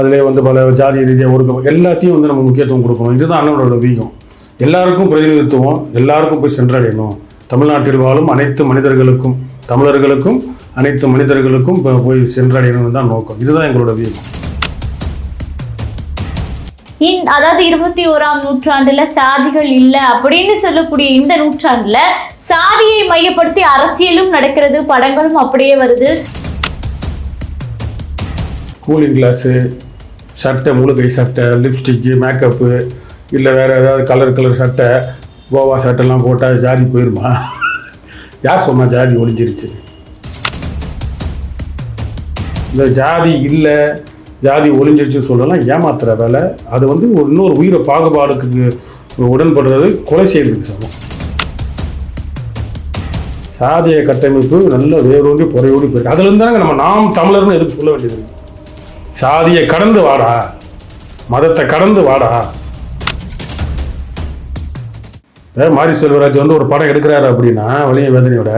அதிலே வந்து பல ஜாதி ரீதியாக ஒடுக்க எல்லாத்தையும் வந்து நம்ம முக்கியத்துவம் கொடுக்கணும். இதுதான் அண்ணனோட வீகம். எல்லாருக்கும் பிரதிநிதித்துவம் எல்லாருக்கும் போய் சென்றடையணும். தமிழ்நாட்டில் வாழும் அனைத்து மனிதர்களுக்கும் தமிழர்களுக்கும் அனைத்து மனிதர்களுக்கும் போய் சென்றடையணும் தான் நோக்கம். இதுதான் எங்களோட வீகம். இந் அதாவது இருபத்தி ஓராம் நூற்றாண்டுல சாதிகள் இல்லை அப்படின்னு சொல்லக்கூடிய இந்த நூற்றாண்டுல சாதியை மையப்படுத்தி அரசியலும் நடக்கிறது படங்களும் அப்படியே வருது. கூலிங் கிளாஸு சட்டை முழுகை சட்டை லிப்ஸ்டிக்கு மேக்கப்பு இல்லை வேறு ஏதாவது கலர் கலர் சட்டை கோவா சட்டைலாம் போட்டால் ஜாதி போயிருமா? யார் சொன்னால் ஜாதி ஒழிஞ்சிருச்சு இந்த ஜாதி இல்லை ஜாதி ஒழிஞ்சிருச்சுன்னு சொல்லலாம் ஏமாத்துற வேலை. அது வந்து ஒரு இன்னொரு உயிரை பாகுபாடுக்கு உடன்படுறது கொலை செய்யறதுக்கு சமம். சாதிய கட்டமைப்பு நல்ல வேரோடி புறையோடி போயிருக்கு. அதுலேருந்து தானே நம்ம நாம் தமிழர்னு எதுக்கு சொல்ல வேண்டியது சாதியை கடந்து வாடா. மதத்தை கடந்து வாடா. மாரி செல்வராஜ் வந்து ஒரு படம் எடுக்கிறாரு அப்படின்னா வலிய வேதனையோட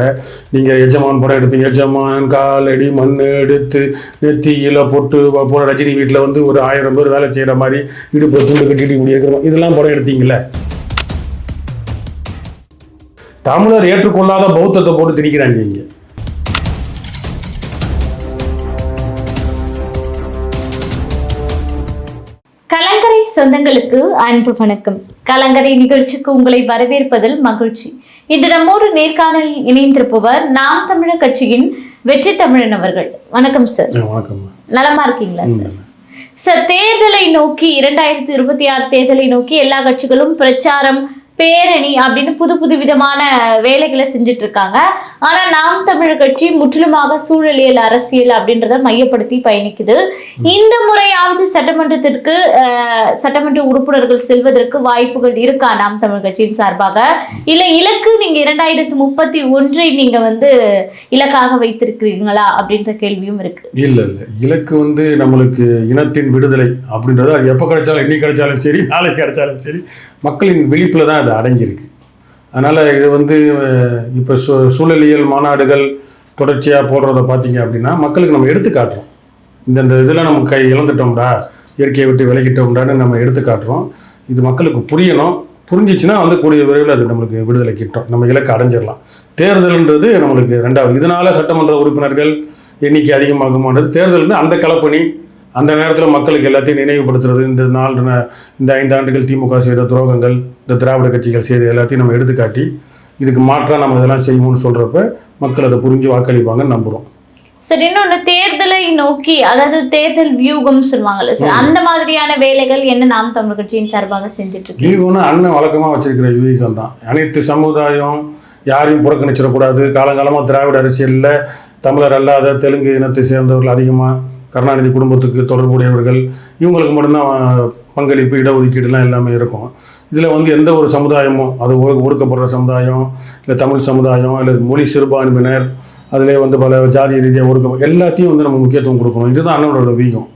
நீங்கள் எஜமான் படம் எடுப்பீங்க. எஜமான் காலடி மண் எடுத்து நெத்தியில பொட்டு போன ரஜினி வீட்டில் வந்து ஒரு ஆயிரம் பேர் வேலை செய்கிற மாதிரி இடுப்பு துண்டு கட்டிட்டு இப்படி இருக்கிறோம் இதெல்லாம் படம் எடுத்தீங்களே தமிழர் ஏற்றுக்கொள்ளாத பௌத்தத்தை போட்டு திணிக்கிறாங்க இங்கே. சொந்தங்களுக்கு அன்பு வணக்கம். கலங்கரை நிகழ்ச்சிக்கு உங்களை வரவேற்பதில் மகிழ்ச்சி. இன்று நம்மோடு நேர்காணலில் இணைந்திருப்பவர் நாம் தமிழர் கட்சியின் வெற்றி தமிழன் அவர்கள். வணக்கம் சார் நலமா இருக்கீங்களா சார் சார் தேர்தலை நோக்கி இரண்டாயிரத்தி இருபத்தி ஆறு தேர்தலை நோக்கி எல்லா கட்சிகளும் பிரச்சாரம் பேரணி அப்படின்னு புது புது விதமான வேலைகளை செஞ்சுட்டு இருக்காங்க ஆனா நாம் தமிழர் கட்சி முற்றிலுமாக சூழலியல் அரசியல் அப்படின்றத மையப்படுத்தி பயணிக்குது. இந்த முறையாவது சட்டமன்றத்திற்கு சட்டமன்ற உறுப்பினர்கள் செல்வதற்கு வாய்ப்புகள் இருக்கா நாம் தமிழர் கட்சியின் சார்பாக? இல்ல இலக்கு நீங்க இரண்டாயிரத்தி முப்பத்தி ஒன்றை நீங்க வந்து இலக்காக வைத்திருக்கிறீங்களா அப்படின்ற கேள்வியும் இருக்கு. இல்லை இல்லை. இலக்கு வந்து நம்மளுக்கு இனத்தின் விடுதலை அப்படின்றது அது எப்போ கிடைச்சாலும் இன்னைக்கு கிடைச்சாலும் சரி நாளைக்கு கிடைச்சாலும் சரி மக்களின் விழிப்பில் தான் அது அடங்கியிருக்கு. அதனால் இது வந்து இப்போ சூ சூழலியல் மாநாடுகள் தொடர்ச்சியாக போடுறத பார்த்தீங்க அப்படின்னா மக்களுக்கு நம்ம எடுத்து காட்டுறோம். இந்தந்த இதில் நம்ம கை இழந்துட்டோம்டா இயற்கையை விட்டு விலகிட்டோம்டான்னு நம்ம எடுத்து காட்டுறோம். இது மக்களுக்கு புரியணும். புரிஞ்சிச்சுன்னா வந்து கூடிய விரைவில் அது நம்மளுக்கு விடுதலை கிட்டோம். நம்ம இலக்கு அடைஞ்சிடலாம். தேர்தல்ன்றது நம்மளுக்கு ரெண்டாவது. இதனால சட்டமன்ற உறுப்பினர்கள் எண்ணிக்கை அதிகமாகுமானது தேர்தல் அந்த கலப்பணி அந்த நேரத்தில் மக்களுக்கு எல்லாத்தையும் நினைவுபடுத்துறது இந்த நாலு ந- இந்த ஐந்து ஆண்டுகள் திமுக செய்த துரோகங்கள் இந்த திராவிட கட்சிகள் செய்த எல்லாத்தையும் நம்ம எடுத்துக்காட்டி இதுக்கு மாற்றாக நம்ம இதெல்லாம் செய்வோம்னு சொல்கிறப்ப மக்கள் அதை புரிஞ்சு வாக்களிப்பாங்கன்னு நம்புகிறோம் சரி இன்னொன்னு தேர்தலை நோக்கி அதாவது தேர்தல் வியூகம் சொல்லுவாங்கல்ல சார் அந்த மாதிரியான வேலைகள் என்ன நாம் தமிழர் கட்சியின் சார்பாக செஞ்சுட்டு இருக்கு யூகம்னா அண்ணன் வழக்கமாக வச்சிருக்கிற யூகம் தான். அனைத்து சமுதாயம் யாரையும் புறக்கணிச்சிடக்கூடாது. காலங்காலமாக திராவிட அரசியலில் தமிழர் அல்லாத தெலுங்கு இனத்தை சேர்ந்தவர்கள் அதிகமாக கருணாநிதி குடும்பத்துக்கு தொடர்புடையவர்கள் இவங்களுக்கு மட்டும்தான் பங்களிப்பு இடஒதுக்கீடுலாம் எல்லாமே இருக்கும். இதில் வந்து எந்த ஒரு சமுதாயமும் அது ஒடுக்கப்படுற சமுதாயம் இல்லை தமிழ் சமுதாயம் இல்லை மொழி சிறுபான்மையினர் அதிலே வந்து பல ஜாதி ரீதியாக ஒடுக்க எல்லாத்தையும் வந்து நம்ம முக்கியத்துவம் கொடுக்கணும். இதுதான் அண்ணனோட வீகம்.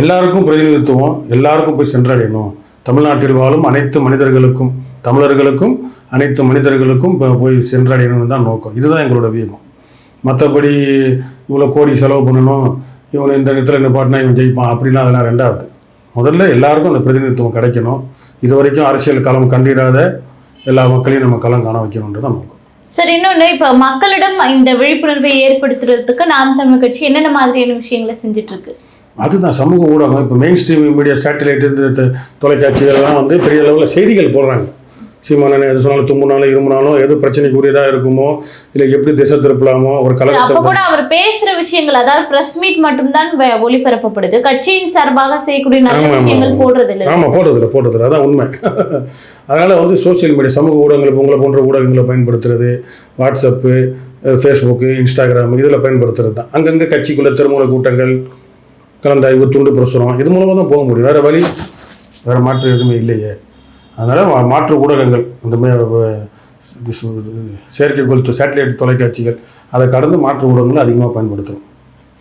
எல்லாருக்கும் பிரதிநிதித்துவம் எல்லாருக்கும் போய் சென்றடையணும். தமிழ்நாட்டில் வாழும் அனைத்து மனிதர்களுக்கும் தமிழர்களுக்கும் அனைத்து மனிதர்களுக்கும் போய் சென்றடையணும்னு தான் நோக்கம். இதுதான் எங்களோட வீகம். மற்றபடி இவ்வளோ கோடி செலவு பண்ணணும் இவனை இந்த இடத்துல நிப்பாட்டினா இவன் ஜெயிப்பான். அப்படிலாம் அதெல்லாம் ரெண்டாவது. முதல்ல எல்லாருக்கும் அந்த பிரதிநிதித்துவம் கிடைக்கணும். இது வரைக்கும் அரசியல் களம் கண்டிராத எல்லா மக்களையும் நம்ம களம் காண வைக்கணுன்றது நோக்கம். சரி இன்னொன்னு இப்ப மக்களிடம் இந்த விழிப்புணர்வை ஏற்படுத்துறதுக்கு நாம் தமிழர் கட்சி என்னென்ன மாதிரியான விஷயங்களை செஞ்சுட்டு இருக்கு அதுதான் சமூக ஊடகம். இப்போ மெயின் ஸ்ட்ரீம் மீடியா சேட்டலைட் தொலைக்காட்சிகள்லாம் வந்து பெரிய லெவலில் செய்திகள் போடுறாங்க. சீமானன் எது சொன்னாலும் தும்புனாலும் இருமுனாலும் எது பிரச்சனைக்கு உரியதாக இருக்குமோ இல்லை எப்படி திசை திருப்பலாமோ ஒரு அப்ப கலகத்தை கூட அவர் பேசுற விஷயங்கள் அதாவது பிரஸ் மீட் மட்டும்தான் ஒளிபரப்பப்படுது. கட்சியின் சார்பாக செய்யக்கூடிய நல்ல விஷயங்கள். போடுறது இல்லை ஆமாம் போடுறதில்ல போடுறதில்ல. அதான் உண்மை. அதனால் வந்து சோஷியல் மீடியா சமூக ஊடகங்கள் உங்களை போன்ற ஊடகங்களை பயன்படுத்துறது வாட்ஸ்அப்பு ஃபேஸ்புக்கு இன்ஸ்டாகிராம் இதில் பயன்படுத்துறது தான். அங்கங்கே கட்சிக்குள்ள திருமண கூட்டங்கள் கலந்தாய்வு துண்டு பிரசுரம் இது மூலமாக தான் போக முடியும். வேறு வழி வேறு மாற்று எதுவுமே இல்லையே. அதனால் மாற்று ஊடகங்கள் சு- செயற்கைக்கோள் சேட்டலைட் தொலைக்காட்சிகள் அதை கடந்து மாற்று ஊடகங்களை அதிகமாக பயன்படுத்துகிறோம்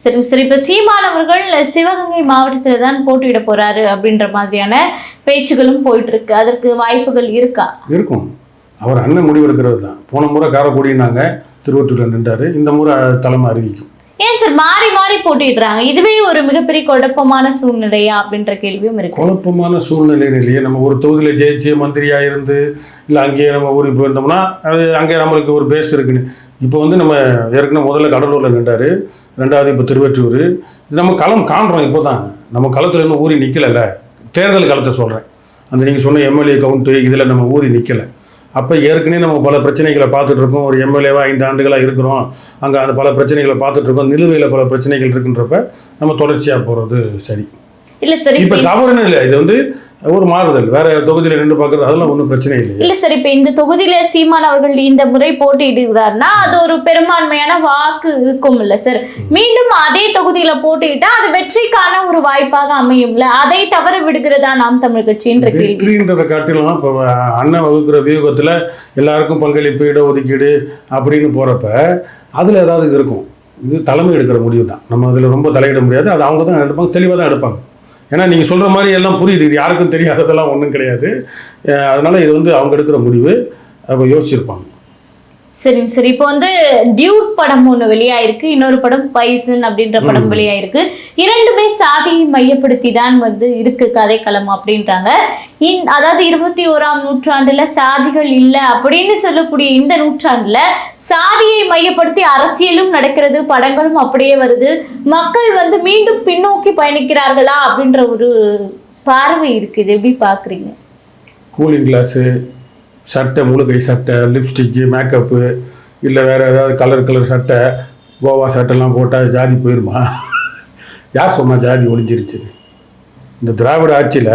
சரிங்க சரி இப்ப சீமான் அவர்கள் சிவகங்கை மாவட்டத்துல தான் போட்டியிட போறாரு அப்படின்ற மாதிரியான பேச்சுகளும் போயிட்டு இருக்கு அதற்கு வாய்ப்புகள் இருக்கா? இருக்கும். அவர் அண்ணன் முடிவெடுக்கிறது தான். போன முறை காரைக்குடினாங்க திருவற்றூரில் நின்றாரு. இந்த முறை தலைமை அறிவிக்கும். ஏன் சார்? மாறி மாறி போட்டிடுறாங்க இதுவே ஒரு மிகப்பெரிய குழப்பமான சூழ்நிலையா அப்படின்ற கேள்வியும் இருக்கு. குழப்பமான சூழ்நிலை இல்லையே. நம்ம ஒரு தொகுதியில் ஜெயிச்சு மந்திரியா இருந்து இல்லை அங்கேயே நம்ம ஊருக்கு போயிருந்தோம்னா அது அங்கே நம்மளுக்கு ஒரு பேஸ் இருக்குன்னு. இப்போ வந்து நம்ம ஏற்கனவே முதல்ல கடலூரில் நின்றாரு. ரெண்டாவது இப்போ திருவெற்றூர். இது நம்ம களம் காண்றோம் இப்போ தான் நம்ம களத்தில் இன்னும் ஊறி நிற்கலைல்ல தேர்தல் களத்தை சொல்கிறேன் அந்த நீங்கள் சொன்ன எம்எல்ஏ கவுண்ட்டு இதில் நம்ம ஊறி நிற்கலை அப்போ ஏற்கனவே நம்ம பல பிரச்சனைகளை பார்த்துட்டு இருக்கோம். ஒரு எம்எல்ஏவா ஐந்து ஆண்டுகளாக இருக்கிறோம். அங்கே அந்த பல பிரச்சனைகளை பார்த்துட்டு இருக்கோம். நிலுவையில் பல பிரச்சனைகள் இருக்குன்றப்ப நம்ம தொடர்ச்சியாக போகிறது சரி. இல்ல சார். இப்ப இப்ப தவறுன்னு இல்லை. இது வந்து ஒரு மாறுதல். வேற தொகுதியில நின்று பார்க்கறது அதெல்லாம் ஒன்றும் பிரச்சனை இல்லை இல்ல சார் இப்ப இந்த தொகுதியில சீமான் அவர்கள் இந்த முறை போட்டியிடுகிறார்னா அது ஒரு பெரும்பான்மையான வாக்கு இருக்கும் இல்ல சார். மீண்டும் அதே தொகுதியில போட்டியிட்டா அது வெற்றிக்கான ஒரு வாய்ப்பாக அமையும்ல. அதை தவற விடுகிறதா நாம் தமிழ் கட்சின்ற வெற்றின்றதை காட்டிலும் இப்போ அண்ணன் வகுக்கிற வியூகத்துல எல்லாருக்கும் பங்களிப்பு இடஒதுக்கீடு அப்படின்னு போறப்ப அதுல ஏதாவது இருக்கும். இது தலைமை எடுக்கிற முடிவு தான் நம்ம அதில் ரொம்ப தலையிட முடியாது. அது அவங்க தான் எடுப்பாங்க. தெளிவாக தான் எடுப்பாங்க. ஏன்னா நீங்கள் சொல்கிற மாதிரி எல்லாம் புரியுது. இது யாருக்கும் தெரியாததெல்லாம் ஒன்றும் கிடையாது. அதனால் இது வந்து அவங்க எடுக்கிற முடிவு. அப்போ யோசிச்சிருப்பாங்க. சரிங்க சார். இப்போ வந்து டியூட் படம் ஒன்று வெளியாயிருக்கு. இன்னொரு படம் பைசன் அப்படின்ற படம் வெளியாயிருக்கு. இரண்டுமே சாதியை மையப்படுத்தி தான் வந்து இருக்கு கதைக்களம் அப்படின்றாங்க. இன் அதாவது இருபத்தி ஓராம் நூற்றாண்டுல சாதிகள் இல்லை அப்படின்னு சொல்லக்கூடிய இந்த நூற்றாண்டுல சாதியை மையப்படுத்தி அரசியலும் நடக்கிறது படங்களும் அப்படியே வருது. மக்கள் வந்து மீண்டும் பின்னோக்கி பயணிக்கிறார்களா அப்படின்ற ஒரு பார்வை இருக்கு. இது எப்படி பாக்குறீங்க கூலிங் கிளாஸு சட்டை முழுகை சட்டை லிப்ஸ்டிக்கு மேக்கப்பு இல்லை வேறு ஏதாவது கலர் கலர் சட்டை கோவா சட்டைலாம் போட்டால் ஜாதி போயிடுமா யார் சொன்னால் ஜாதி ஒழிஞ்சிருச்சு இந்த திராவிட ஆட்சியில்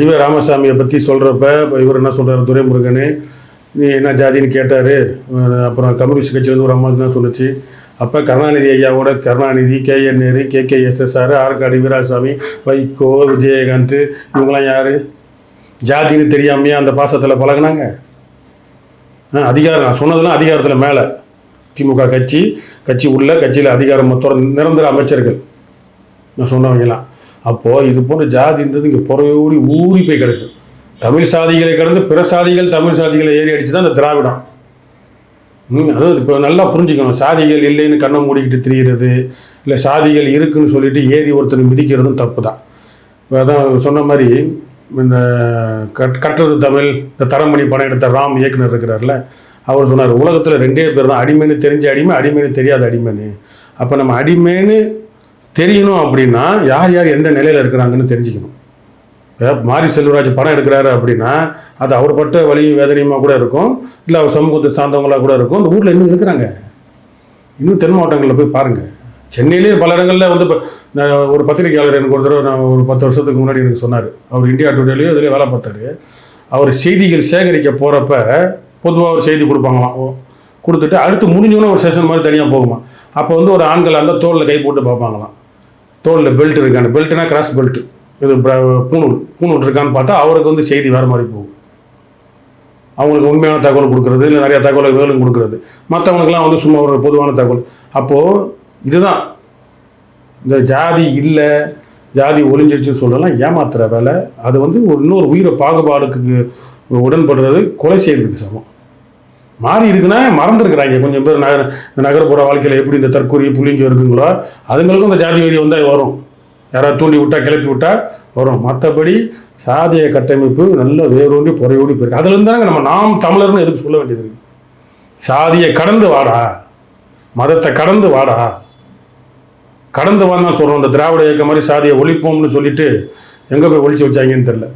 ஈவ ராமசாமியை பற்றி சொல்கிறப்ப இப்போ இவர் என்ன சொல்கிறார் துரைமுருகன் நீ என்ன ஜாதின்னு கேட்டார்? அப்புறம் கம்யூனிஸ்ட் கட்சியிலேருந்து ஒரு அம்மா தான் சொன்னுச்சு. அப்போ கருணாநிதி ஐயாவோட Karunanidhi K N Nehru K K SSR Arcot Veeraswamy Vaiko Vijayakanth இவங்களாம் யார்? ஜாதின்னு தெரியாமையே அந்த பாசத்தில் பழகுனாங்க. ஆ, அதிகாரம் நான் சொன்னதெல்லாம் அதிகாரத்தில் மேலே. திமுக கட்சி கட்சி உள்ள கட்சியில் அதிகாரம் மொத்தம் நிரந்தர அமைச்சர்கள். நான் சொன்னவங்கலாம் அப்போது இது போன்ற ஜாதின்றது இங்கே புறையோடி ஊறி போய் கிடக்கு. தமிழ் சாதிகளை கடந்து பிற சாதிகள் தமிழ் சாதிகளை ஏறி அடிச்சு தான் இந்த திராவிடம். ம், அதாவது இப்போ நல்லா புரிஞ்சுக்கணும். சாதிகள் இல்லைன்னு கண்ணை மூடிக்கிட்டு திரியிறது இல்லை சாதிகள் இருக்குன்னு சொல்லிட்டு ஏறி ஒருத்தனை மிதிக்கிறதும் தப்பு தான் அதான் சொன்ன மாதிரி இந்த கட் கட்டுறது தமிழ் இந்த தரமணி படம் எடுத்த ராம் இயக்குனர் இருக்கிறார்ல அவர் சொன்னார் உலகத்தில் ரெண்டே பேர் தான் அடிமைன்னு தெரிஞ்ச அடிமை அடிமைன்னு தெரியாத அடிமைன்னு. அப்போ நம்ம அடிமைன்னு தெரியணும் அப்படின்னா யார் யார் எந்த நிலையில் இருக்கிறாங்கன்னு தெரிஞ்சுக்கணும். மாரி செல்வராஜ் படம் எடுக்கிறாரு அப்படின்னா அது அவர் பட்ட வழியும் வேதனையுமா கூட இருக்கும் இல்லை அவர் சமூகத்தை சார்ந்தவங்களாக கூட இருக்கும் அந்த ஊரில் இன்னும் இருக்கிறாங்க. இன்னும் தென் மாவட்டங்களில் போய் பாருங்கள் சென்னையிலேயே பல இடங்களில் வந்து இப்போ நான் ஒரு பத்திரிகையாளர் எனக்கு ஒரு தடவை நான் ஒரு பத்து வருஷத்துக்கு முன்னாடி எனக்கு சொன்னார். அவர் இந்தியா டுடேலையோ இதிலேயே வேலை பார்த்தாரு. அவர் செய்திகள் சேகரிக்க போகிறப்ப பொதுவாக ஒரு செய்தி கொடுப்பாங்களாம். ஓ கொடுத்துட்டு அடுத்து முடிஞ்சோன்னே ஒரு செஷன் மாதிரி தனியாக போகுமா. அப்போ வந்து ஒரு ஆண்கள் அந்த தோளில் கை போட்டு பார்ப்பாங்களாம். தோளில் பெல்ட் இருக்கான்னு பெல்ட்னா கிராஸ் பெல்ட் இது பூணூல் பூணூல் இருக்கான்னு பார்த்தா அவருக்கு வந்து செய்தி வேறு மாதிரி போகும். அவங்களுக்கு உண்மையான தகவல் கொடுக்குறது இல்லை நிறைய தகவலை வேலும் கொடுக்குறது. மற்றவங்களுக்குலாம் வந்து சும்மா ஒரு பொதுவான தகவல். அப்போது இதுதான். இந்த ஜாதி இல்லை ஜாதி ஒளிஞ்சிருச்சுன்னு சொல்லலாம் ஏமாத்துற வேலை. அது வந்து ஒரு இன்னொரு உயிரை பாகுபாடுக்கு உடன்படுறது கொலை செய்யறதுக்கு சமம். மாறி இருக்குன்னா மறந்துருக்குறாங்க. கொஞ்சம் பேர் நகர நகர்ப்புற நகரப்புற வாழ்க்கையில் எப்படி இந்த தற்கொலை புள்ளிங்க இருக்குங்களோ அதுங்களுக்கும் இந்த ஜாதி வெறி வந்தால் வரும். யாராவது தூண்டி விட்டா கிளப்பி விட்டா வரும். மற்றபடி சாதிய கட்டமைப்பு நல்ல வேரூண்டி புறையோடி போயிருக்கு. அதுலேருந்து தானே நம்ம நாம் தமிழர்னு எதுக்கு சொல்ல வேண்டியது இருக்கு? சாதியை கடந்து வாடா. மதத்தை கடந்து வாடா. கடந்து வான்னு சொல்கிறோம் இந்த திராவிட இயக்கம் மாதிரி சாதியை ஒழிப்போம்னு சொல்லிட்டு எங்கே போய் ஒழிச்சு வச்சாங்கன்னு தெரில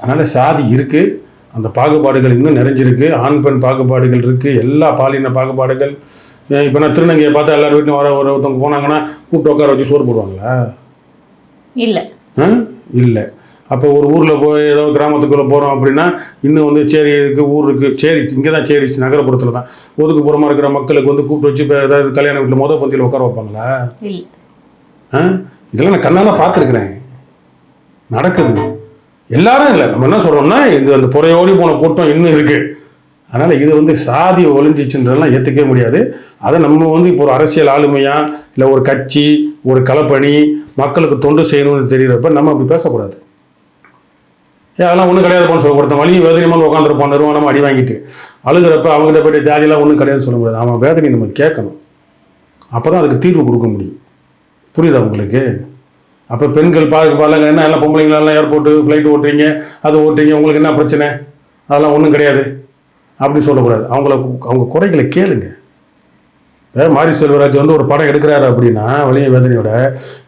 அதனால் சாதி இருக்குது அந்த பாகுபாடுகள் இன்னும் நிறைஞ்சிருக்கு. ஆண் பெண் பாகுபாடுகள் இருக்குது எல்லா பாலின பாகுபாடுகள். இப்போ நான் திருநங்கையை பார்த்தா எல்லார் வீட்லையும் வர ஒரு ஒருத்தவங்க போனாங்கன்னா கூப்பிட்டு உட்கார வச்சு சோறு போடுவாங்களா? இல்ல. ஆ? இல்லை. அப்போ ஒரு ஊரில் போய் ஏதோ கிராமத்துக்குள்ளே போகிறோம் அப்படின்னா இன்னும் வந்து சேரி இருக்குது ஊர் இருக்குது சேரி இங்கே தான் சேரி நகரப்புறத்தில் தான் ஒதுக்குப்புறமா இருக்கிற மக்களுக்கு வந்து கூப்பிட்டு வச்சு இப்போ ஏதாவது கல்யாண வீட்டில் மொதல் பந்தியில் உட்கார வைப்பாங்களா? ஆ? இதெல்லாம் நான் கண்ணால் பார்த்துருக்குறேன். நடக்குது. எல்லாரும் இல்லை. நம்ம என்ன சொல்கிறோம்னா இது அந்த புறையோடி போன கூட்டம் இன்னும் இருக்குது அதனால் இது வந்து சாதி ஒளிஞ்சிச்சுன்றதெல்லாம் ஏற்றுக்கவே முடியாது. அதை நம்ம வந்து இப்போ ஒரு அரசியல் ஆளுமையா இல்லை ஒரு கட்சி ஒரு களப்பணி மக்களுக்கு தொண்டு செய்யணும்னு தெரிகிறப்ப நம்ம அப்படி பேசக்கூடாது. அதெல்லாம் ஒன்றும் கிடையாது சொல்ல ஒருத்தன் வலியும் வேதனையுமாக உட்காந்துருப்போம் நிறுவனமாக அடி வாங்கிட்டு. அழுகிறப்ப அவங்ககிட்ட போய்ட்டு ஜாதியெல்லாம் ஒன்றும் கிடையாதுன்னு சொல்ல முடியாது. அவன் வேதனை நம்ம கேட்கணும். அப்போ தான் அதுக்கு தீர்வு கொடுக்க முடியும். புரியுதா உங்களுக்கு? அப்போ பெண்கள் பாருங்க பாருங்க என்ன எல்லாம் பொம்பளைங்களெல்லாம் ஏர்போர்ட்டு ஃப்ளைட் ஓட்டுறீங்க அது ஓட்டுறீங்க உங்களுக்கு என்ன பிரச்சனை? அதெல்லாம் ஒன்றும் கிடையாது. அப்படின்னு சொல்லக்கூடாது. அவங்கள அவங்க குறைகளை கேளுங்க. மாரி செல்வராஜ் வந்து ஒரு படம் எடுக்கிறாரு அப்படின்னா வலிய வேதனையோட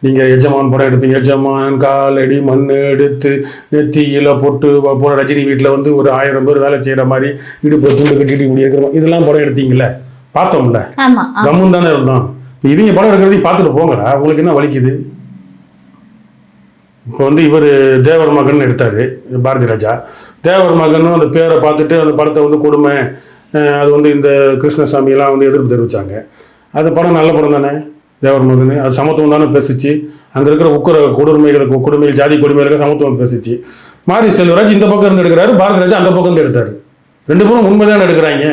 நீங்கள் எஜமான் படம் எடுப்பீங்க. எஜமான் காலடி மண் எடுத்து நெத்தியில போட்டு போன ரஜினி வீட்டில் வந்து ஒரு ஆயிரம் பேர் வேலை செய்கிற மாதிரி இடுப்பு துண்டு கட்டிட்டு இப்படி இருக்கிற மாதிரி இதெல்லாம் படம் எடுத்தீங்கல்ல? பார்த்தோம்ல. கம்முன்னு தானே இருந்தோம். இவங்க படம் எடுக்கிறதையும் பார்த்துட்டு போங்கடா. உங்களுக்கு என்ன வலிக்குது? இப்போ வந்து இவர் தேவர் மகன் எடுத்தார் பாரதி ராஜா. தேவர் மகன் அந்த பேரை பார்த்துட்டு அந்த படத்தை வந்து கொடுமை அது வந்து இந்த கிருஷ்ணசாமி எல்லாம் வந்து எதிர்ப்பு தெரிவித்தாங்க அது படம் நல்ல படம் தானே? தேவர் மகன் அது சமத்துவம் தானே பேசிச்சு. அங்கே இருக்கிற உக்குற கொடுமைகளுக்கு கொடுமைகள் ஜாதி கொடுமைகளுக்கு சமத்துவம் பேசிச்சு. மாரி செல்வராஜ் இந்த பக்கம் இருந்து எடுக்கிறாரு பாரத ராஜா அந்த பக்கம் இருந்து எடுத்தாரு. ரெண்டு பேரும் உண்மை தானே எடுக்கிறாங்க?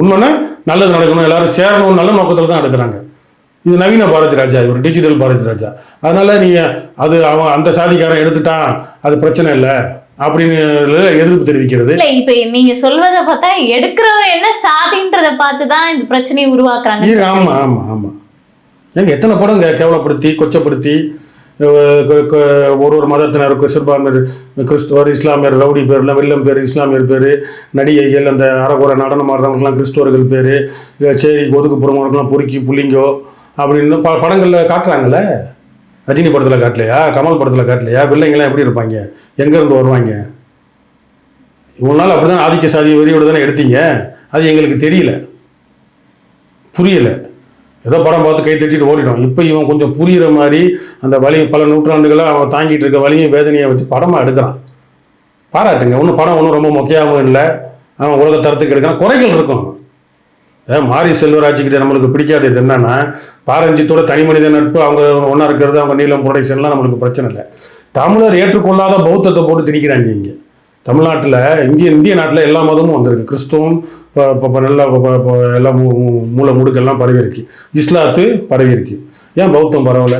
உண்மைன்னா நல்லது நடக்கணும். எல்லாரும் சேரணும் நல்ல நோக்கத்தில் தான் எடுக்கிறாங்க. இது நவீன பாரதி ராஜா இவர் டிஜிட்டல் பாரதி ராஜா. அதனால நீங்கள் அது அவன் அந்த சாதிக்காரன் எடுத்துட்டான் அது பிரச்சனை இல்லை. அப்படின்னு எதிர்ப்பு தெரிவிக்கிறது. இல்ல இப்ப நீங்க சொல்வதை பார்த்தா எடுக்கிறவர் என்ன சாதின்றத பார்த்து தான் இந்த பிரச்சனையை உருவாக்குறாங்க. ஆமா ஆமா ஆமா. ஏங்க எத்தனை படம் கேவலப்படுத்தி கொச்சப்படுத்தி ஒரு ஒரு மதத்தினருக்கு சிறுபான்மையர் கிறிஸ்துவர் இஸ்லாமியர் ரவுடி பேர்ல வெள்ளம் பேர் இஸ்லாமியர் பேர் நடிகைகள் அந்த அறகுறை நடனம் ஆடுறவங்களுக்குலாம் கிறிஸ்துவர்கள் பேர் சரி ஒதுக்குப்புறவங்களுக்குலாம் பொறுக்கி புள்ளிங்கோ அப்படின்னு ப படங்களில் காட்டுறாங்கல்ல? ரஜினி படத்தில் காட்டலையா? கமல் படத்தில் காட்டலையா? பிள்ளைங்களாம் எப்படி இருப்பாங்க? எங்கேருந்து வருவாங்க? இவ்வளோ நாள் அப்படி தான் ஆதிக்க சாதி வரியோடு தானே எடுத்தீங்க? அது எங்களுக்கு தெரியல. புரியல. ஏதோ படம் பார்த்து கை தட்டிட்டு ஓடிடும் இப்போ இவன் கொஞ்சம் புரிகிற மாதிரி அந்த வலி பல நூற்றாண்டுகளாக அவன் தாங்கிட்டு இருக்க வலியும் வேதனையை வச்சு படமாக எடுக்கிறான். பாராட்டுங்க. ஒன்றும் படம் ஒன்றும் ரொம்ப முக்கியமாகவும் இல்லை. அவன் உலக தரத்துக்கு எடுக்கிறான். குறைகள் இருக்கும். மாரி செல்வராஜ்கிட்ட நம்மளுக்கு பிடிக்காதது என்னன்னா பாரஞ்சித்தோட தனி மனித நட்பு அவங்க ஒன்றா இருக்கிறது அவங்க நீளம் ப்ரொடக்ஷன்லாம் நம்மளுக்கு பிரச்சனை இல்லை. தமிழர் ஏற்றுக்கொள்ளாத பௌத்தத்தை போட்டு திணிக்கிறாங்க இங்கே. தமிழ்நாட்டில் இந்திய இந்திய நாட்டில் எல்லா மதமும் வந்திருக்கு. கிறிஸ்தவம் இப்போ நல்லா எல்லா மூ- மூல முடுக்கெல்லாம் பரவி இருக்கு இஸ்லாத்து பரவி இருக்கு ஏன் பௌத்தம் பரவலை?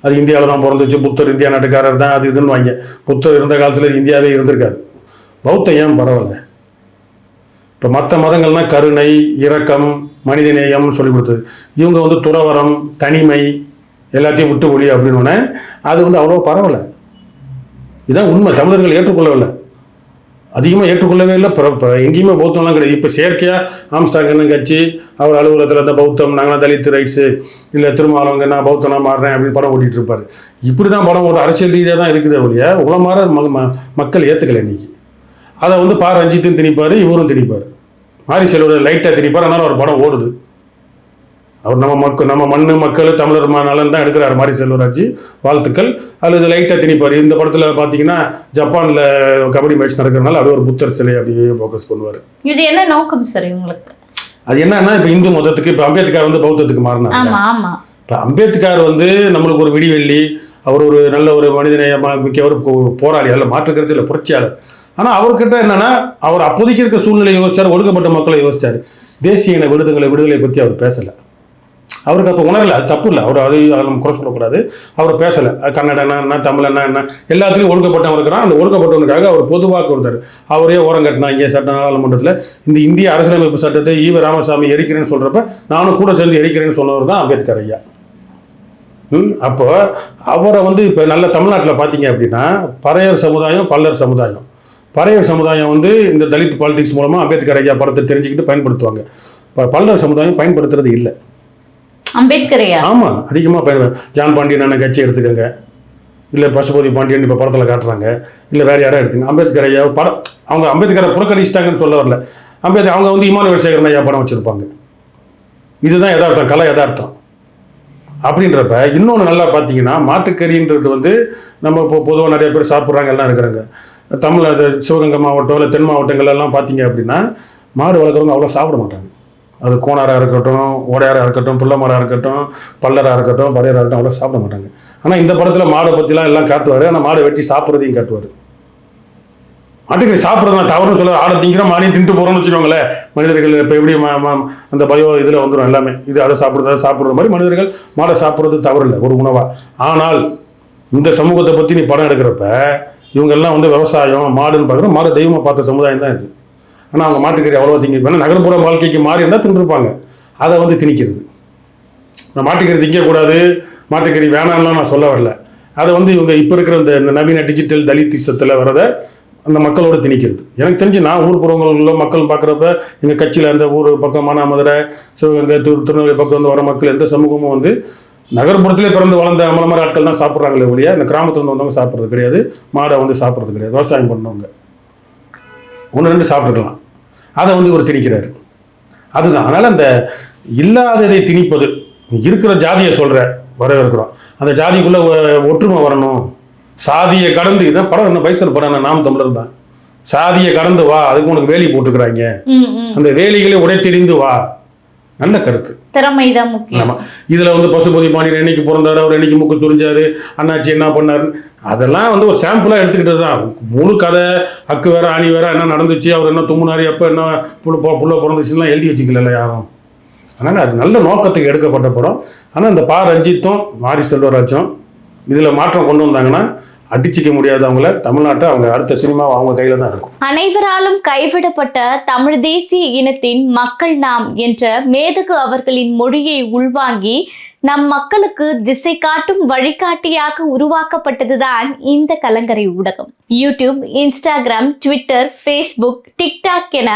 அது இந்தியாவில் தான் பிறந்துச்சு. புத்தர் இந்தியா நாட்டுக்காரர் தான் அது இதுன்னு வாங்க. புத்தர் இருந்த காலத்தில் இந்தியாவே இருந்திருக்காரு பௌத்தம் ஏன் பரவலை? இப்போ மற்ற மதங்கள்னா கருணை இரக்கம் மனிதநேயம்னு சொல்லி கொடுத்தது. இவங்க வந்து துறவரம் தனிமை எல்லாத்தையும் விட்டு ஒளி அப்படின்னு அது வந்து அவ்வளோ பரவலை. இதுதான் உண்மை. தமிழர்கள் ஏற்றுக்கொள்ளவில்லை. அதிகமாக ஏற்றுக்கொள்ளவே இல்லை. பிற- எங்கேயுமே பௌத்தம்லாம் கிடையாது. இப்போ செயற்கையாக ஆம்ஸ்டாங்கன்னு கட்சி அவர் அலுவலகத்தில் இந்த பௌத்தம் நாங்களாம் தலித் ரைட்ஸு இல்லை திருமாவளவங்க நான் பௌத்தனா மாறுறேன் அப்படின்னு படம் ஓட்டிகிட்டு இருப்பார். இப்படி தான் படம் ஒரு அரசியல் ரீதியாக தான் இருக்குது ஒழிய உலமாற ம- மக்கள் ஏற்றுக்கலை இன்னைக்கு. அதை வந்து பா ரஞ்சித்தும் திணிப்பார் இவரும் திணிப்பார். மாரி செல்வர் லைட்டாக திணிப்பார் அதனால ஒரு படம் ஓடுது. அவர் நம்ம மக்கள் நம்ம மண்ணு மக்கள் தமிழர் நலன் தான் எடுக்கிறார் மாரி செல்வராஜ் வாழ்த்துக்கள். அதில் இது லைட்டாக திணிப்பார். இந்த படத்தில் பார்த்தீங்கன்னா ஜப்பானில் கபடி மேட்ச் நடக்கிறதுனால அது ஒரு புத்தர் சிலை அப்படியே ஃபோக்கஸ் பண்ணுவார். இது என்ன நோக்கம் சார் உங்களுக்கு அது என்னன்னா இப்போ இந்து மதத்துக்கு இப்போ அம்பேத்கர் வந்து பௌத்தத்துக்கு மாறினார் ஆமா ஆமா. இப்போ அம்பேத்கர் வந்து நம்மளுக்கு ஒரு விடிவெள்ளி அவர் ஒரு நல்ல ஒரு மனிதநேயமா மிக்கவர் போராளி அல்ல மாற்றுக்கிறது இல்லை புரட்சியாளர். ஆனால் அவர்கிட்ட என்னன்னா அவர் அப்போதைக்கு இருக்க சூழ்நிலை யோசிச்சார் ஒடுக்கப்பட்ட மக்களை யோசிச்சார். தேசிய இன விடுதலை விடுதலை பற்றி அவர் பேசலை. அவருக்கு அப்போ உணரலை அது தப்பு இல்லை. அவர் அது அதை நம்ம குறை சொல்லக்கூடாது. அவர் பேசலை. கன்னடனா என்ன தமிழனா என்ன எல்லாத்துலேயும் ஒடுக்கப்பட்டவன் இருக்கிறான். அந்த ஒடுக்கப்பட்டவனுக்காக அவர் பொதுவாக கொடுத்தாரு அவரே ஓரம் கட்டினாங்க சட்ட நாடாளுமன்றத்தில். இந்த இந்திய அரசியலமைப்பு சட்டத்தை ஈவ ராமசாமி எரிக்கிறேன்னு சொல்கிறப்ப நானும் கூட சேர்ந்து எரிக்கிறேன்னு சொன்னவர் தான் அம்பேத்கர் ஐயா. ம், அப்போ அவரை வந்து இப்போ நல்ல தமிழ்நாட்டில் பார்த்தீங்க அப்படின்னா பறையர் சமுதாயம் பல்லர் சமுதாயம். பறையர் சமுதாயம் வந்து இந்த தலித் பாலிடிக்ஸ் மூலமாக அம்பேத்கர் ஐயா படத்தை தெரிஞ்சுக்கிட்டு பயன்படுத்துவாங்க. பல்லர் சமுதாயம் பயன்படுத்துறது இல்லை. அம்பேத்கரையா ஆமாம் அதிகமாக பயன் ஜான் பாண்டியன் அண்ணன் கட்சி எடுத்துக்கோங்க. இல்லை பசுபதி பாண்டியன் இப்போ படத்தில் காட்டுறாங்க. இல்லை வேறு யாராவது எடுத்துங்க. அம்பேத்கர் ஐயா படம் அவங்க அம்பேத்கரை புறக்கணிச்சிட்டாங்கன்னு சொல்ல வரல. அம்பேத்கர் அவங்க வந்து இமானுவேல் சேகரன் ஐயா படம் வச்சுருப்பாங்க. இதுதான் யதார்த்தம் கலை யதார்த்தம். அப்படின்றப்ப இன்னொன்று நல்லா பார்த்தீங்கன்னா மாட்டுக்கறின்றது வந்து நம்ம இப்போ பொதுவாக நிறைய பேர் சாப்பிட்றாங்க எல்லாம் இருக்கிறாங்க. தமிழ் சிவகங்கை மாவட்டம் இல்லை தென் மாவட்டங்கள் எல்லாம் பார்த்தீங்க அப்படின்னா மாடு வளர்க்குறவங்க அவ்வளோ சாப்பிட மாட்டாங்க. அது கோணாராக இருக்கட்டும் ஓடையாராக இருக்கட்டும் பிள்ளைமராக இருக்கட்டும் பல்லராக இருக்கட்டும் பறையராக இருக்கட்டும் அவ்வளோ சாப்பிட மாட்டாங்க. ஆனால் இந்த படத்தில் மாடை பற்றிலாம் எல்லாம் காட்டுவார். ஆனால் மாடை வெட்டி சாப்பிட்றதையும் காட்டுவார். மாட்டுக்கு சாப்பிட்றது தவறுன்னு சொல்ல ஆடை திங்கிறோம் மாடையும் தின்ட்டு போகிறோம்னு வச்சுக்கோங்களேன். மனிதர்கள் இப்போ எப்படி அந்த பயோ இதில் வந்துடும் எல்லாமே. இது அதை சாப்பிட்றது அதை சாப்பிட்ற மாதிரி மனிதர்கள் மாடை சாப்பிட்றது தவறு இல்லை ஒரு உணவாக ஆனால் இந்த சமூகத்தை பற்றி நீ படம் எடுக்கிறப்ப இவங்கெல்லாம் வந்து விவசாயம் மாடுன்னு பார்க்குறோம் மாடு தெய்வமாக பார்த்த சமுதாயம் தான் இது. ஆனால் அவங்க மாட்டுக்கறி அவ்வளோ திங்க வேணால் நகர்ப்புற வாழ்க்கைக்கு மாறி இருந்தால் தின்றுருப்பாங்க அதை வந்து திணிக்கிறது. நான் மாட்டுக்கறி திங்கக்கூடாது மாட்டுக்கறி வேணாம்லாம் நான் சொல்ல வரல. அதை வந்து இவங்க இப்போ இருக்கிற இந்த நவீன டிஜிட்டல் தலித்திசத்தில் வரதை அந்த மக்களோட திணிக்கிறது. எனக்கு தெரிஞ்சு நான் ஊர் புறங்களில் மக்கள் பார்க்குறப்ப எங்கள் கட்சியில் அந்த ஊர் பக்கம் மானாமதுரை சிவகங்கை திரு திருநெல்வேலி பக்கம் வந்து வர மக்கள் எந்த சமூகமும் வந்து நகர்ப்புறத்திலே பிறந்து வளர்ந்த அமல மாதிரி ஆட்கள் தான் சாப்பிட்றாங்களே ஒழிய இந்த கிராமத்துல இருந்து வந்தவங்க சாப்பிட்றது கிடையாது மாடை வந்து சாப்பிட்றது கிடையாது விவசாயம் பண்ணவங்க. ஒன்று ரெண்டு சாப்பிட்டுக்கலாம். அதை வந்து இவர் திணிக்கிறாரு. அதுதான். அதனால் அந்த இல்லாததை திணிப்பது இருக்கிற ஜாதியை சொல்கிற வரவேற்கிறோம். அந்த ஜாதிக்குள்ளே ஒற்றுமை வரணும். சாதியை கடந்து இதான் படம் என்ன பைசல் படம் என்ன நாம் தமிழர் தான். சாதியை கடந்து வா அதுக்கு உனக்கு வேலி போட்டுக்கிறாங்க ம். அந்த வேலிகளை உடைத்தெறிந்து வா. நல்ல கருத்து. முக்கியம். ஆமா. இதுல வந்து பசுபதி பாண்டியன் என்னைக்கு பிறந்தாரு? அவர் என்னைக்கு மூக்கு துரிஞ்சாரு அண்ணாச்சி என்ன பண்ணாரு? அதெல்லாம் வந்து ஒரு சாம்பிளா எடுத்துக்கிட்டது தான் முழு கதை அக்கு வேற ஆணி வேற என்ன நடந்துச்சு அவர் என்ன தும்முனாரு எப்ப என்ன புள்ள புள்ள பிறந்துச்சுலாம் எழுதி வச்சுக்கல யாரும். அதனால அது நல்ல நோக்கத்துக்கு எடுக்கப்பட்ட படம். ஆனா இந்த பா. ரஞ்சித்தும் மாரி செல்வராஜும் இதுல மாற்றம் கொண்டு வந்தாங்கன்னா அடிச்சிக்க முடியாது அவங்கள தமிழ்நாட்டை அவங்க அடுத்த சினிமா அவங்க கையில தான் இருக்கும். அனைவராலும் கைவிடப்பட்ட தமிழ் தேசிய இனத்தின் மக்கள் நாம் என்ற மேதகு அவர்களின் மொழியை உள்வாங்கி நம் மக்களுக்கு திசை காட்டும் வழிகாட்டியாக உருவாக்கப்பட்டதுதான் இந்த கலங்கரை ஊடகம். YouTube Instagram Twitter Facebook TikTok என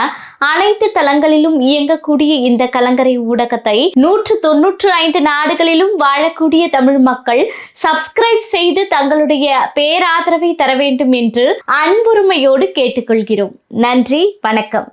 அனைத்து தளங்களிலும் இயங்கக்கூடிய இந்த கலங்கரை ஊடகத்தை நூற்று தொன்னூற்று ஐந்து நாடுகளிலும் வாழக்கூடிய தமிழ் மக்கள் சப்ஸ்கிரைப் செய்து தங்களுடைய பேராதரவை தர வேண்டும் என்று அன்புரிமையோடு கேட்டுக்கொள்கிறோம். நன்றி வணக்கம்.